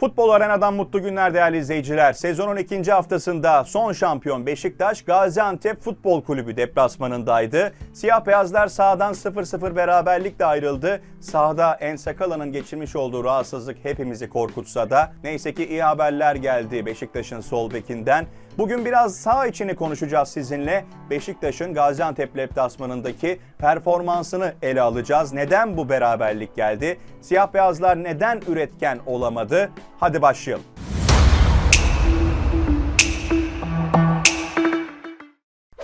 Futbol Arena'dan mutlu günler değerli izleyiciler. Sezonun ikinci haftasında son şampiyon Beşiktaş Gaziantep Futbol Kulübü deplasmanındaydı. Siyah beyazlar sahadan 0-0 beraberlikle ayrıldı. Sahada Ensakala'nın geçirmiş olduğu rahatsızlık hepimizi korkutsa da neyse ki iyi haberler geldi Beşiktaş'ın sol bekinden. Bugün biraz sağ içini konuşacağız sizinle. Beşiktaş'ın Gaziantep deplasmanındaki performansını ele alacağız. Neden bu beraberlik geldi? Siyah beyazlar neden üretken olamadı? Hadi başlayalım.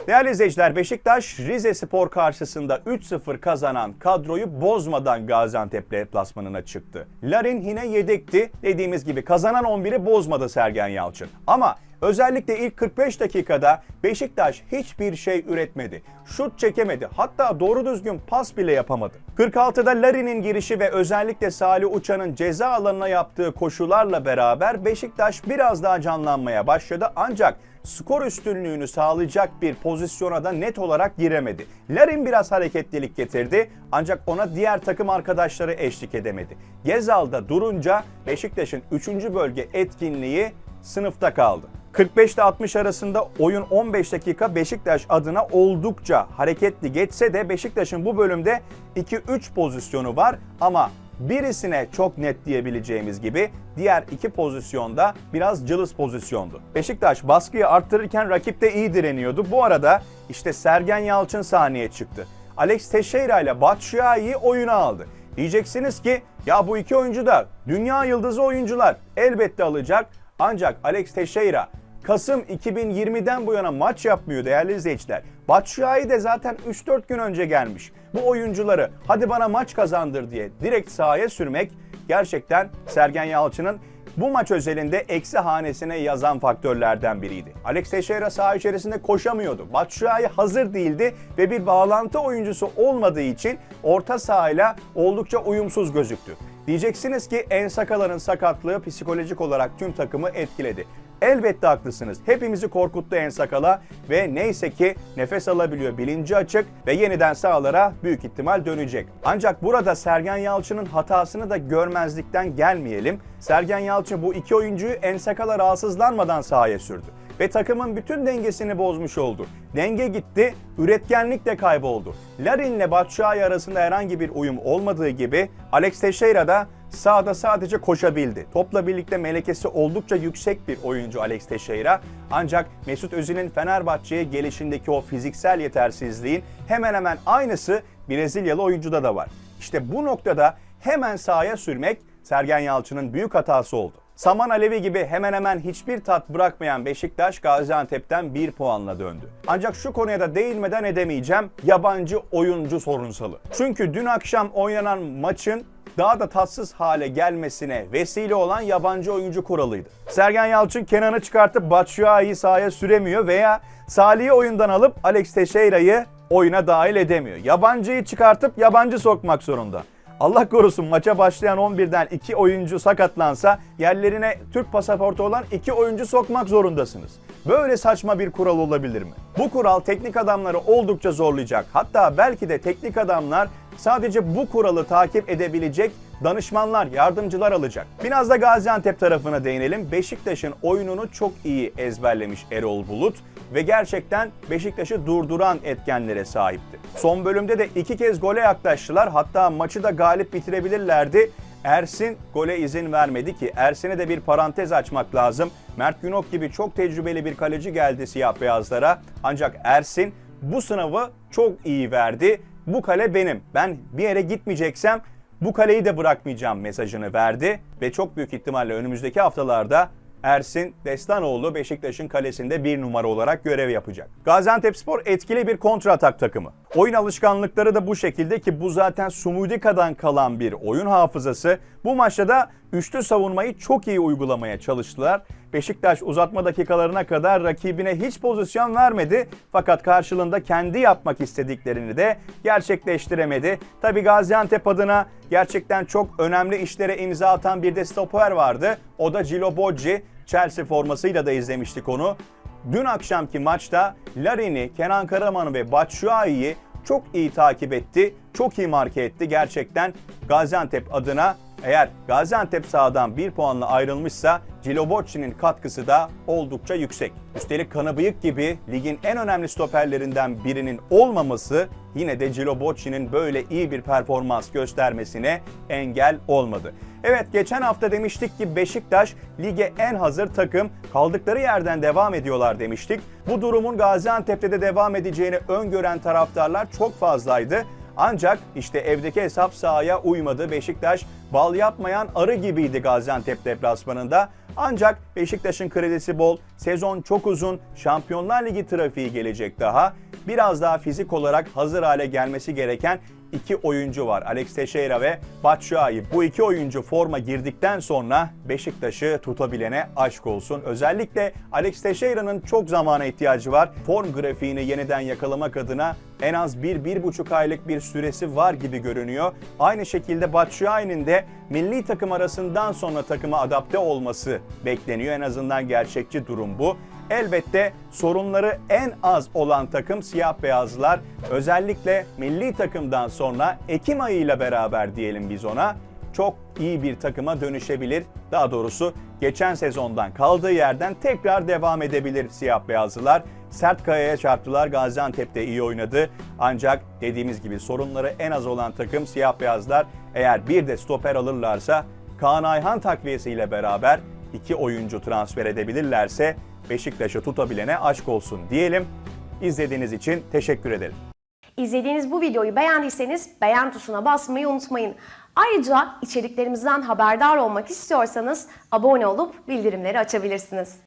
Değerli izleyiciler Beşiktaş Rize Spor karşısında 3-0 kazanan kadroyu bozmadan Gaziantep deplasmanına çıktı. Larin yine yedekti. Dediğimiz gibi kazanan 11'i bozmadı Sergen Yalçın. Ama özellikle ilk 45 dakikada Beşiktaş hiçbir şey üretmedi. Şut çekemedi. Hatta doğru düzgün pas bile yapamadı. 46'da Larin'in girişi ve özellikle Salih Uçan'ın ceza alanına yaptığı koşularla beraber Beşiktaş biraz daha canlanmaya başladı. Ancak skor üstünlüğünü sağlayacak bir pozisyona da net olarak giremedi. Larin biraz hareketlilik getirdi ancak ona diğer takım arkadaşları eşlik edemedi. Gezal'da durunca Beşiktaş'ın 3. bölge etkinliği sınıfta kaldı. 45 ile 60 arasında oyun 15 dakika Beşiktaş adına oldukça hareketli geçse de Beşiktaş'ın bu bölümde 2-3 pozisyonu var ama birisine çok net diyebileceğimiz gibi diğer iki pozisyonda biraz cılız pozisyondu. Beşiktaş baskıyı arttırırken rakip de iyi direniyordu. Bu arada işte Sergen Yalçın sahneye çıktı. Alex Teixeira ile Batshuayi'yi oyuna aldı. Diyeceksiniz ki ya bu iki oyuncu da dünya yıldızı oyuncular elbette alacak ancak Alex Teixeira Kasım 2020'den bu yana maç yapmıyor değerli izleyiciler. Batshuayi de zaten 3-4 gün önce gelmiş. Bu oyuncuları hadi bana maç kazandır diye direkt sahaya sürmek gerçekten Sergen Yalçın'ın bu maç özelinde eksi hanesine yazan faktörlerden biriydi. Alex Teixeira saha içerisinde koşamıyordu. Batshuayi hazır değildi ve bir bağlantı oyuncusu olmadığı için orta sahayla oldukça uyumsuz gözüktü. Diyeceksiniz ki Ensakala'nın sakatlığı psikolojik olarak tüm takımı etkiledi. Elbette haklısınız. Hepimizi korkuttu Ensakala ve neyse ki nefes alabiliyor, bilinci açık ve yeniden sahalara büyük ihtimal dönecek. Ancak burada Sergen Yalçın'ın hatasını da görmezlikten gelmeyelim. Sergen Yalçın bu iki oyuncuyu Ensakala rahatsızlanmadan sahaya sürdü ve takımın bütün dengesini bozmuş oldu. Denge gitti, üretkenlik de kayboldu. Larin ile Batshuayi arasında herhangi bir uyum olmadığı gibi Alex Teixeira da sahada sadece koşabildi. Topla birlikte melekesi oldukça yüksek bir oyuncu Alex Teixeira. Ancak Mesut Özil'in Fenerbahçe'ye gelişindeki o fiziksel yetersizliğin hemen hemen aynısı Brezilyalı oyuncuda da var. İşte bu noktada hemen sahaya sürmek Sergen Yalçın'ın büyük hatası oldu. Saman Alevi gibi hemen hemen hiçbir tat bırakmayan Beşiktaş Gaziantep'ten bir puanla döndü. Ancak şu konuya da değinmeden edemeyeceğim yabancı oyuncu sorunsalı. Çünkü dün akşam oynanan maçın daha da tatsız hale gelmesine vesile olan yabancı oyuncu kuralıydı. Sergen Yalçın Kenan'ı çıkartıp Batshuayi'yi sahaya süremiyor veya Salih'i oyundan alıp Alex Teixeira'yı oyuna dahil edemiyor. Yabancıyı çıkartıp yabancı sokmak zorunda. Allah korusun maça başlayan 11'den 2 oyuncu sakatlansa yerlerine Türk pasaportu olan 2 oyuncu sokmak zorundasınız. Böyle saçma bir kural olabilir mi? Bu kural teknik adamları oldukça zorlayacak. Hatta belki de teknik adamlar sadece bu kuralı takip edebilecek danışmanlar, yardımcılar alacak. Biraz da Gaziantep tarafına değinelim. Beşiktaş'ın oyununu çok iyi ezberlemiş Erol Bulut ve gerçekten Beşiktaş'ı durduran etkenlere sahipti. Son bölümde de iki kez gole yaklaştılar. Hatta maçı da galip bitirebilirlerdi. Ersin gole izin vermedi ki Ersin'e de bir parantez açmak lazım. Mert Günok gibi çok tecrübeli bir kaleci geldi siyah beyazlara. Ancak Ersin bu sınavı çok iyi verdi. Bu kale benim. Ben bir yere gitmeyeceksem bu kaleyi de bırakmayacağım mesajını verdi ve çok büyük ihtimalle önümüzdeki haftalarda Ersin Destanoğlu Beşiktaş'ın kalesinde bir numara olarak görev yapacak. Gaziantepspor etkili bir kontratak takımı. Oyun alışkanlıkları da bu şekilde ki bu zaten Sumudika'dan kalan bir oyun hafızası. Bu maçta da üçlü savunmayı çok iyi uygulamaya çalıştılar. Beşiktaş uzatma dakikalarına kadar rakibine hiç pozisyon vermedi. Fakat karşılığında kendi yapmak istediklerini de gerçekleştiremedi. Tabi Gaziantep adına gerçekten çok önemli işlere imza atan bir de stoper vardı. O da Cilo Boggi. Chelsea formasıyla da izlemiştik onu. Dün akşamki maçta Larin'i, Kenan Karaman'ı ve Batshuayi'yi çok iyi takip etti. Çok iyi marke etti. Gerçekten Gaziantep adına Eğer Gaziantep sahadan bir puanla ayrılmışsa Cilobocci'nin katkısı da oldukça yüksek. Üstelik Kanabıyık gibi ligin en önemli stoperlerinden birinin olmaması yine de Cilobocci'nin böyle iyi bir performans göstermesine engel olmadı. Evet geçen hafta demiştik ki Beşiktaş lige en hazır takım kaldıkları yerden devam ediyorlar demiştik. Bu durumun Gaziantep'te de devam edeceğini öngören taraftarlar çok fazlaydı. Ancak işte evdeki hesap sahaya uymadı. Beşiktaş bal yapmayan arı gibiydi Gaziantep deplasmanında. Ancak Beşiktaş'ın kredisi bol, sezon çok uzun, Şampiyonlar Ligi trafiği gelecek daha. Biraz daha fizik olarak hazır hale gelmesi gereken iki oyuncu var. Alex Teixeira ve Batshuayi. Bu iki oyuncu forma girdikten sonra Beşiktaş'ı tutabilene aşk olsun. Özellikle Alex Teixeira'nın çok zamana ihtiyacı var. Form grafiğini yeniden yakalamak adına en az 1-1,5 aylık bir süresi var gibi görünüyor. Aynı şekilde Batshuayi'nin de milli takım arasından sonra takıma adapte olması bekleniyor. En azından gerçekçi durum bu. Elbette sorunları en az olan takım siyah beyazlılar. Özellikle milli takımdan sonra Ekim ayıyla beraber diyelim biz ona çok iyi bir takıma dönüşebilir. Daha doğrusu geçen sezondan kaldığı yerden tekrar devam edebilir siyah beyazlılar. Sert kayaya çarptılar. Gaziantep'te iyi oynadı. Ancak dediğimiz gibi sorunları en az olan takım siyah beyazlar. Eğer bir de stoper alırlarsa Kaan Ayhan takviyesiyle beraber iki oyuncu transfer edebilirlerse Beşiktaş'ı tutabilene aşk olsun diyelim. İzlediğiniz için teşekkür ederim. İzlediğiniz bu videoyu beğendiyseniz beğen tuşuna basmayı unutmayın. Ayrıca içeriklerimizden haberdar olmak istiyorsanız abone olup bildirimleri açabilirsiniz.